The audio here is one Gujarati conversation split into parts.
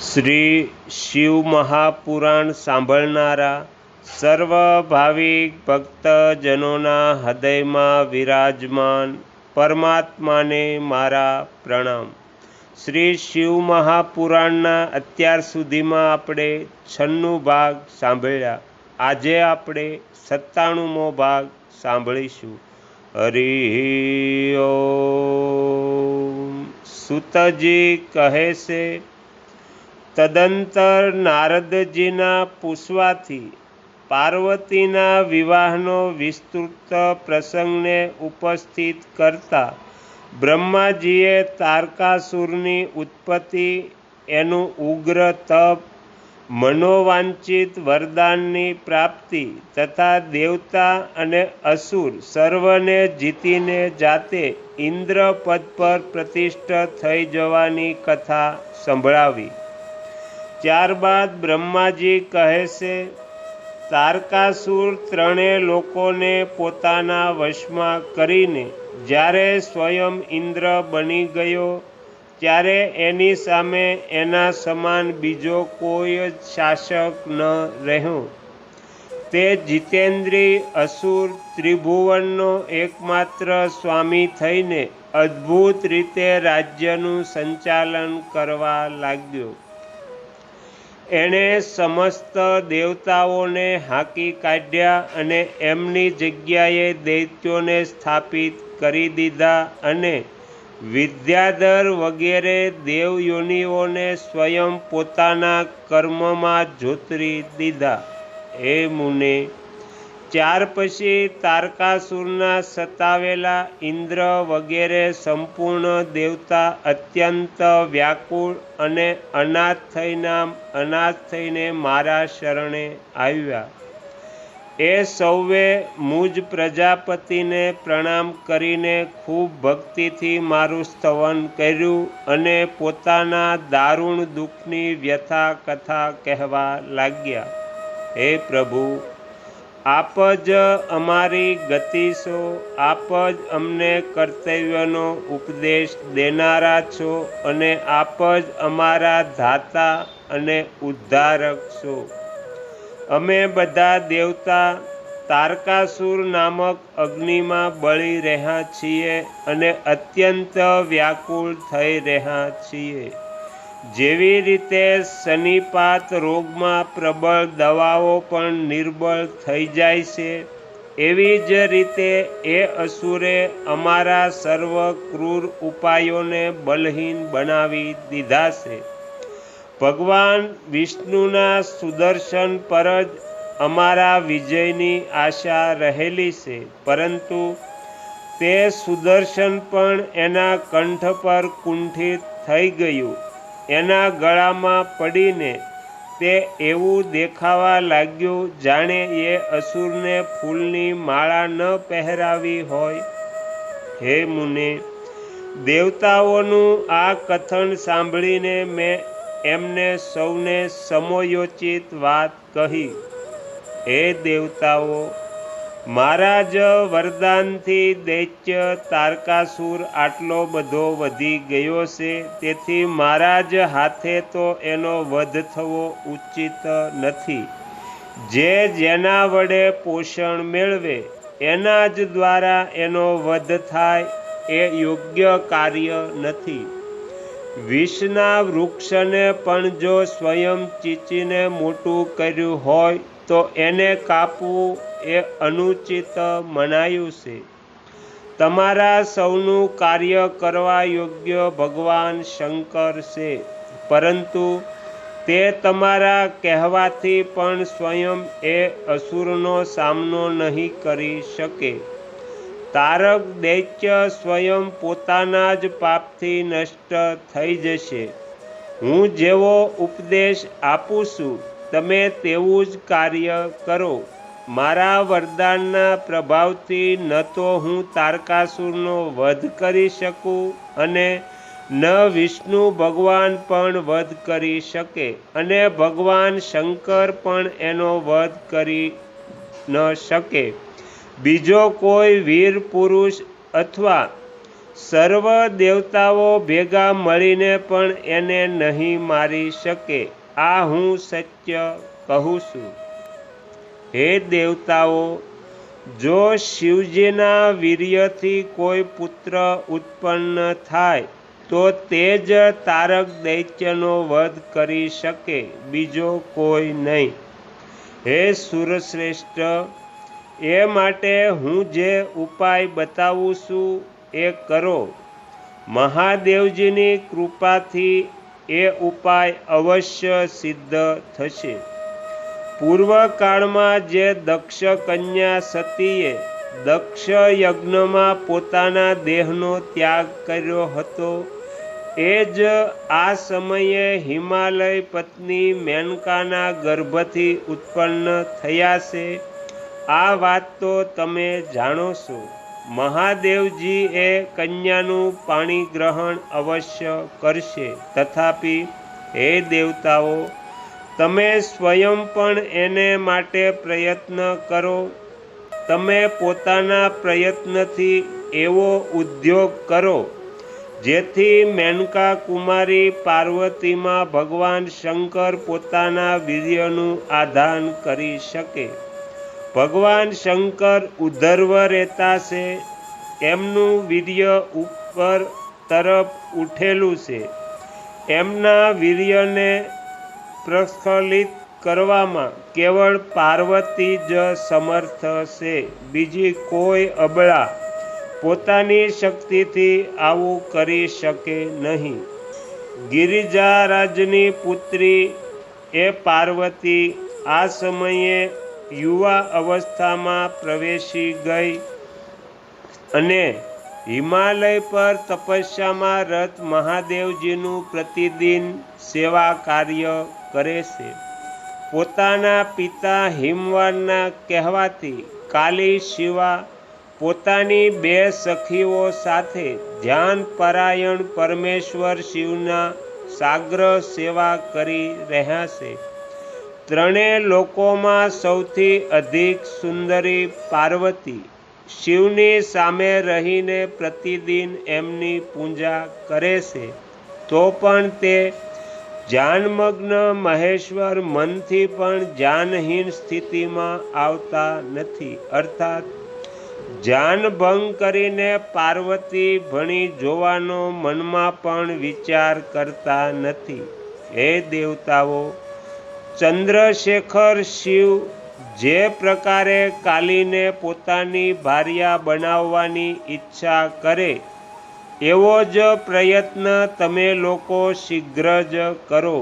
શ્રી શિવ મહાપુરાણ સાંભળનારા સર્વ ભાવિક ભક્તજનોના હૃદયમાં વિરાજમાન પરમાત્માને મારા પ્રણામ. શ્રી શિવ મહાપુરાણના અત્યાર સુધીમાં આપણે છન્નું ભાગ સાંભળ્યા. આજે આપણે સત્તાણુંમો ભાગ સાંભળીશું. હરિ સુતજી કહે છે તદંતર નારદજીના પૂછવાથી પાર્વતીના વિવાહનો વિસ્તૃત પ્રસંગને ઉપસ્થિત કરતા બ્રહ્માજીએ તારકાસુરની ઉત્પત્તિ એનું ઉગ્ર તપ મનોવાંચિત વરદાનની પ્રાપ્તિ તથા દેવતા અને અસુર સર્વને જીતીને જાતે ઇન્દ્ર પદ પર પ્રતિષ્ઠ થઈ જવાની કથા સંભળાવી. ત્યારબાદ બ્રહ્માજી કહે છે, તારકાસુર ત્રણેય લોકોને પોતાના વશમાં કરીને જ્યારે સ્વયં ઇન્દ્ર બની ગયો, ત્યારે એની સામે એના સમાન બીજો કોઈ જ શાસક ન રહ્યો. તે જીતેન્દ્રી અસુર ત્રિભુવનનો એકમાત્ર સ્વામી થઈને અદ્ભુત રીતે રાજ્યનું સંચાલન કરવા લાગ્યો. એણે સમસ્ત દેવતાઓને હાંકી કાઢ્યા અને એમની જગ્યાએ દૈત્યોને સ્થાપિત કરી દીધા અને વિદ્યાધર વગેરે દેવયોનીઓને સ્વયં પોતાના કર્મમાં જોતરી દીધા. હે મુને ત્યાર પછી તારકાસુરના સતાવેલા ઇન્દ્ર વગેરે સંપૂર્ણ દેવતા અત્યંત વ્યાકુળ અને અનાથ થઈના અનાથ થઈને મારા શરણે આવ્યા. એ સૌએ મુજ પ્રજાપતિને પ્રણામ કરીને ખૂબ ભક્તિથી મારું સ્તવન કર્યું અને પોતાના દારૂણ દુઃખની વ્યથા કથા કહેવા લાગ્યા. હે પ્રભુ આપ જ અમારી ગતિ છો, આપ જ અમને કર્તવ્યનો ઉપદેશ દેનારા છો અને આપ જ અમારા ધાતા અને ઉદ્ધારક છો. અમે બધા દેવતા તારકાસુર નામક અગ્નિમાં બળી રહ્યા છીએ અને અત્યંત વ્યાકુળ થઈ રહ્યા છીએ. જેવી રીતે શનિપાત રોગમાં પ્રબળ દવાઓ પણ નિર્બળ થઈ જાય છે, એવી જ રીતે એ અસુરે અમારા સર્વ ક્રૂર ઉપાયોને બલહીન બનાવી દીધા છે. ભગવાન વિષ્ણુના સુદર્શન પર જ અમારા વિજયની આશા રહેલી છે, પરંતુ તે સુદર્શન પણ એના કંઠ પર કુંઠિત થઈ ગયું. એના ગળામાં પડીને તે એવું દેખાવા લાગ્યું, જાણે એ અસુરને ફૂલની માળા ન પહેરાવી હોય. હે મુને, દેવતાઓનું આ કથન સાંભળીને મેં એમને સૌને સમયોચિત વાત કહી. હે દેવતાઓ મારા જ વરદાનથી દૈત્ય તારકાસુર આટલો બધો વધી ગયો છે. તેથી મારા જ હાથે તો એનો વધ થવો ઉચિત નથી. જે જેના વડે પોષણ મેળવે, એના જ દ્વારા એનો વધ થાય એ યોગ્ય કાર્ય નથી. વિષના વૃક્ષને પણ જો સ્વયં ચીચીને મોટું કર્યું હોય તો એને કાપવું એ અનુચિત મનાયું છે. તમારા સૌનું કાર્ય કરવા યોગ્ય ભગવાન શંકર છે, પરંતુ તે તમારા કહેવાથી પણ સ્વયં એ અસુરનો સામનો નહીં કરી શકે. તારક દૈત્ય સ્વયં પોતાના જ પાપથી નષ્ટ થઈ જશે. હું જેવો ઉપદેશ આપું છું તમે તેવું જ કાર્ય કરો. મારા વરદાનના પ્રભાવથી ન તો હું તારકાસુરનો વધ કરી શકું અને ન વિષ્ણુ ભગવાન પણ વધ કરી શકે અને ભગવાન શંકર પણ એનો વધ કરી ન શકે. બીજો કોઈ વીર પુરુષ અથવા સર્વ દેવતાઓ ભેગા મળીને પણ એને નહીં મારી શકે. આ હું સત્ય કહું છું. હે દેવતાઓ, જો શિવજીના વીર્યથી કોઈ પુત્ર ઉત્પન્ન થાય, તો તે જ તારક દૈત્યનો વધ કરી શકે, બીજો કોઈ નહીં. હે સુરશ્રેષ્ઠ, એ માટે હું જે ઉપાય બતાવું છું, એ કરો. મહાદેવજીની કૃપાથી એ ઉપાય અવશ્ય સિદ્ધ થશે. પૂર્વકાળમાં જે દક્ષ કન્યા સતીએ દક્ષ યજ્ઞમાં પોતાના દેહનો ત્યાગ કર્યો હતો, એ જ આ સમયે હિમાલય પત્ની મેનકાના ગર્ભથી ઉત્પન્ન થયા છે. આ વાત તો તમે જાણો છો. મહાદેવજી એ કન્યાનું પાણી ગ્રહણ અવશ્ય કરશે. તથાપિ, હે દેવતાઓ, તમે સ્વયં પણ એને માટે પ્રયત્ન કરો. તમે પોતાના પ્રયત્નથી એવો ઉદ્યોગ કરો, જેથી મેનકા કુમારી પાર્વતીમાં ભગવાન શંકર પોતાના વીર્યનું આધાન કરી શકે. ભગવાન શંકર ઉધર્વ રહેતા છે. એમનું વીર્ય ઉપર તરફ ઉઠેલું છે. એમના વીર્યને પ્રસ્ખલિત કરવામાં કેવળ પાર્વતી જ સમર્થ છે. બીજી કોઈ અબળા પોતાની શક્તિથી આવું કરી શકે નહીં. ગિરિજારાજની પુત્રી એ પાર્વતી આ સમયે યુવા અવસ્થામાં પ્રવેશી ગઈ અને હિમાલય પર તપસ્યામાં રથ મહાદેવજીનું પ્રતિદિન સેવા કાર્ય કરે છે. પોતાના પિતા હિમવાનના કહેવાથી કાલી શિવા પોતાની બે સખીઓ સાથે ધ્યાન પરાયણ પરમેશ્વર શિવના સાગ્ર સેવા કરી રહ્યા છે. ત્રણેય લોકોમાં સૌથી અધિક સુંદરી પાર્વતી શિવની સામે રહીને પ્રતિદિન એમની પૂજા કરે છે, તો પણ તે જાનમગ્ન મહેશ્વર મનથી પણ જાનહીન સ્થિતિમાં આવતા નથી. અર્થાત જાનભંગ કરીને પાર્વતી ભણી જોવાનો મનમાં પણ વિચાર કરતા નથી. હે દેવતાઓ ચંદ્રશેખર શિવ જે પ્રકારે કાલીને પોતાની ભાર્યા બનાવવાની ઈચ્છા કરે, એવો જ પ્રયત્ન તમે લોકો શીઘ્ર જ કરો.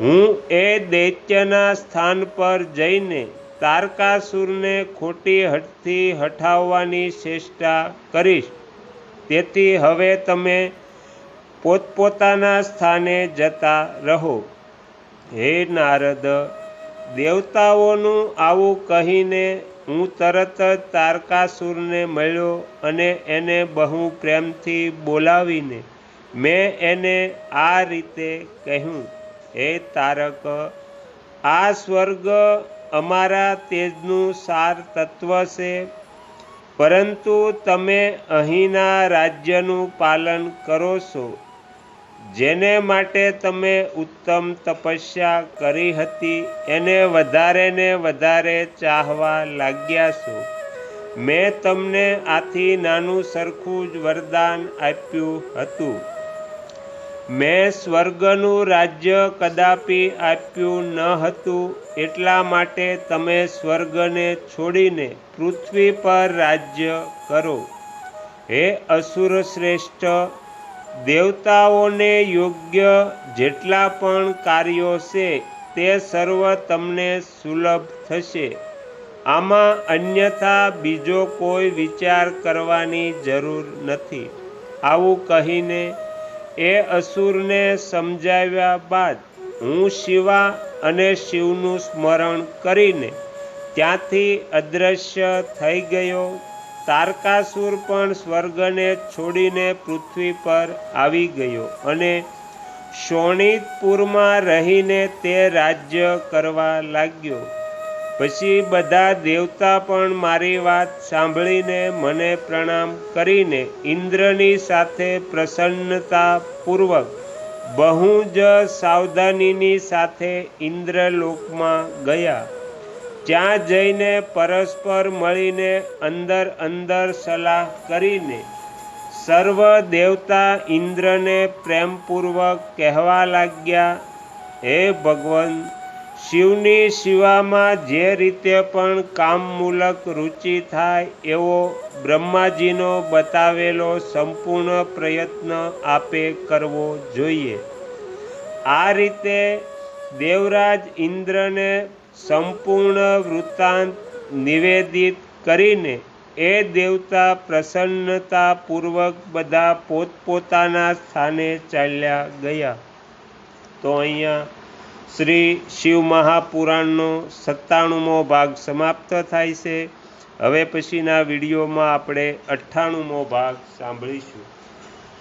હું એ દૈત્યના સ્થાન પર જઈને તારકાસુરને ખોટી હટથી હટાવવાની ચેષ્ટા કરીશ. તેથી હવે તમે પોતપોતાના સ્થાને જતા રહો. હે નારદ, દેવતાઓનું આવું કહીને હું તરત જ તારકાસુરને મળ્યો અને એને બહુ પ્રેમથી બોલાવીને મેં એને આ રીતે કહ્યું, હે તારક, આ સ્વર્ગ અમારા તેજનું સાર તત્વ છે, પરંતુ તમે અહીંના રાજ્યનું પાલન કરો છો. જેને માટે તમે ઉત્તમ તપસ્યા કરી હતી, એને વધારે ને વધારે ચાહવા લાગ્યા છો. મેં તમને આથી નાનું સરખું જ વરદાન આપ્યું હતું. મેં સ્વર્ગનું રાજ્ય કદાપી આપ્યું ન હતું, એટલા માટે તમે સ્વર્ગને છોડીને પૃથ્વી પર રાજ્ય કરો. હે અસુર શ્રેષ્ઠ દેવતાઓને યોગ્ય જેટલા પણ કાર્યો છે, તે સર્વ તમને સુલભ થશે. આમાં અન્યથા બીજો કોઈ વિચાર કરવાની જરૂર નથી. આવું કહીને એ અસુરને સમજાવ્યા બાદ હું શિવા અને શિવનું સ્મરણ કરીને ત્યાંથી અદૃશ્ય થઈ ગયો. તારકાસુર પણ સ્વર્ગને છોડીને પૃથ્વી પર આવી ગયો અને શોણિતપુરમાં રહીને તે રાજ્ય કરવા લાગ્યો. પછી બધા દેવતા પણ મારી વાત સાંભળીને મને પ્રણામ કરીને ઇન્દ્રની સાથે પ્રસન્નતાપૂર્વક બહુ જ સાવધાનીની સાથે ઇન્દ્રલોકમાં ગયા. ત્યાં જઈને પરસ્પર મળીને અંદર અંદર સલાહ કરીને સર્વ દેવતા ઇન્દ્રને પ્રેમપૂર્વક કહેવા લાગ્યા, હે ભગવાન, શિવની શિવામાં જે રીતે પણ કામમૂલક રુચિ થાય એવો બ્રહ્માજીનો બતાવેલો સંપૂર્ણ પ્રયત્ન આપે કરવો જોઈએ. આ રીતે દેવરાજ ઇન્દ્રને સંપૂર્ણ વૃત્તાંત નિવેદિત કરીને એ દેવતા પ્રસન્નતાપૂર્વક બધા પોતપોતાના સ્થાને ચાલ્યા ગયા. તો અહીંયા શ્રી શિવ મહાપુરાણનો સત્તાણુંમો ભાગ સમાપ્ત થાય છે. હવે પછીના વિડીયોમાં આપણે અઠ્ઠાણુંમો ભાગ સાંભળીશું.